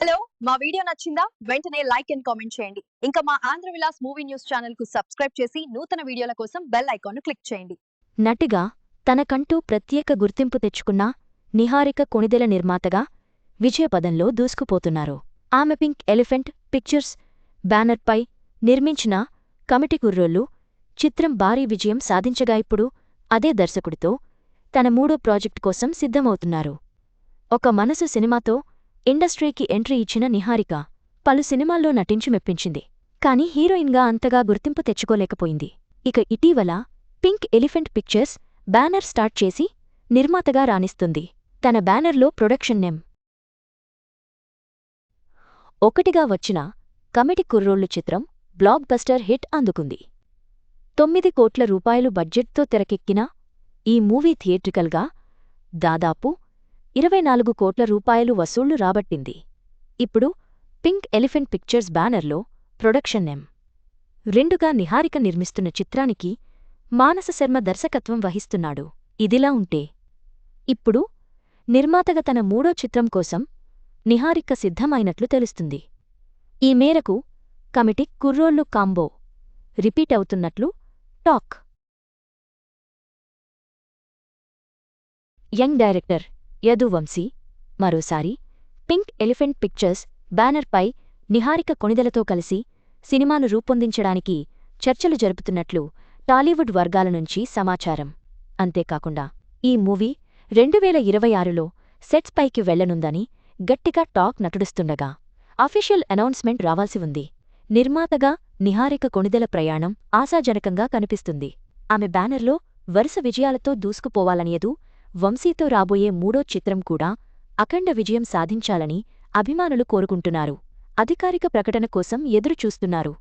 Hello మా video నచ్చిందా? వెంటనే లైక్ అండ్ కామెంట్ చేయండి. ఇంకా మా ఆంధ్ర విలాస్ మూవీ న్యూస్ ఛానల్కు సబ్స్క్రైబ్ చేసి నూతన వీడియోల కోసం బెల్ ఐకాన్ క్లిక్ చేయండి. నటిగా తనకంటూ ప్రత్యేక గుర్తింపు తెచ్చుకున్న నిహారిక కొణిదెల నిర్మాతగా విజయపదంలో దూసుకుపోతున్నారు. ఆమె పింక్ ఎలిఫెంట్ పిక్చర్స్ బ్యానర్పై నిర్మించిన కమిటీ కుర్రోళ్ళు చిత్రం భారీ విజయం సాధించగా ఇప్పుడు అదే దర్శకుడితో తన మూడో ప్రాజెక్ట్ కోసం సిద్ధమవుతున్నారు. ఒక మనసు సినిమాతో ఇండస్ట్రీకి ఎంట్రీ ఇచ్చిన నిహారిక పలు సినిమాల్లో నటించి మెప్పించింది. కాని హీరోయిన్గా అంతగా గుర్తింపు తెచ్చుకోలేకపోయింది. ఇక ఇటీవల pink elephant pictures banner start చేసి నిర్మాతగా రాణిస్తుంది. తన బ్యానర్లో ప్రొడక్షన్ నేమ్ ఒకటిగా వచ్చిన కమిటీ కుర్రోళ్ళు చిత్రం బ్లాక్ బస్టర్ హిట్ అందుకుంది. తొమ్మిది కోట్ల రూపాయలు బడ్జెట్తో తెరకెక్కిన ఈ మూవీ థియేట్రికల్గా దాదాపు ఇరవై నాలుగు కోట్ల రూపాయలు వసూళ్ళు రాబట్టింది. ఇప్పుడు పింక్ ఎలిఫెంట్ పిక్చర్స్ బ్యానర్లో ప్రొడక్షన్ ఎం. రెండుగా నిహారిక నిర్మిస్తున్న చిత్రానికి మానస శర్మ దర్శకత్వం వహిస్తున్నాడు. ఇదిలా ఉంటే ఇప్పుడు నిర్మాతగా తన మూడో చిత్రం కోసం నిహారిక సిద్ధమైనట్లు తెలుస్తుంది. ఈ మేరకు కమిటీ కుర్రోళ్ళు కాంబో రిపీట్ అవుతున్నట్లు టాక్. యంగ్ డైరెక్టర్ యదువంశీ మరోసారి పింక్ ఎలిఫెంట్ పిక్చర్స్ బ్యానర్పై నిహారిక కొణిదలతో కలిసి సినిమాను రూపొందించడానికి చర్చలు జరుపుతున్నట్లు టాలీవుడ్ వర్గాల నుంచి సమాచారం. అంతేకాకుండా ఈ మూవీ రెండు వేల ఇరవై ఆరులో సెట్స్ పైకి వెళ్ళనుందని గట్టిగా టాక్ నటుడుస్తుండగా అఫీషియల్ అనౌన్స్మెంట్ రావాల్సి ఉంది. నిర్మాతగా నిహారిక కొణిదెల ప్రయాణం ఆశాజనకంగా కనిపిస్తుంది. ఆమె బ్యానర్లో వరుస విజయాలతో దూసుకుపోవాలనియదు వంశీతో రాబోయే మూడో చిత్రం కూడా అఖండ విజయం సాధించాలని అభిమానులు కోరుకుంటున్నారు. అధికారిక ప్రకటన కోసం ఎదురుచూస్తున్నారు.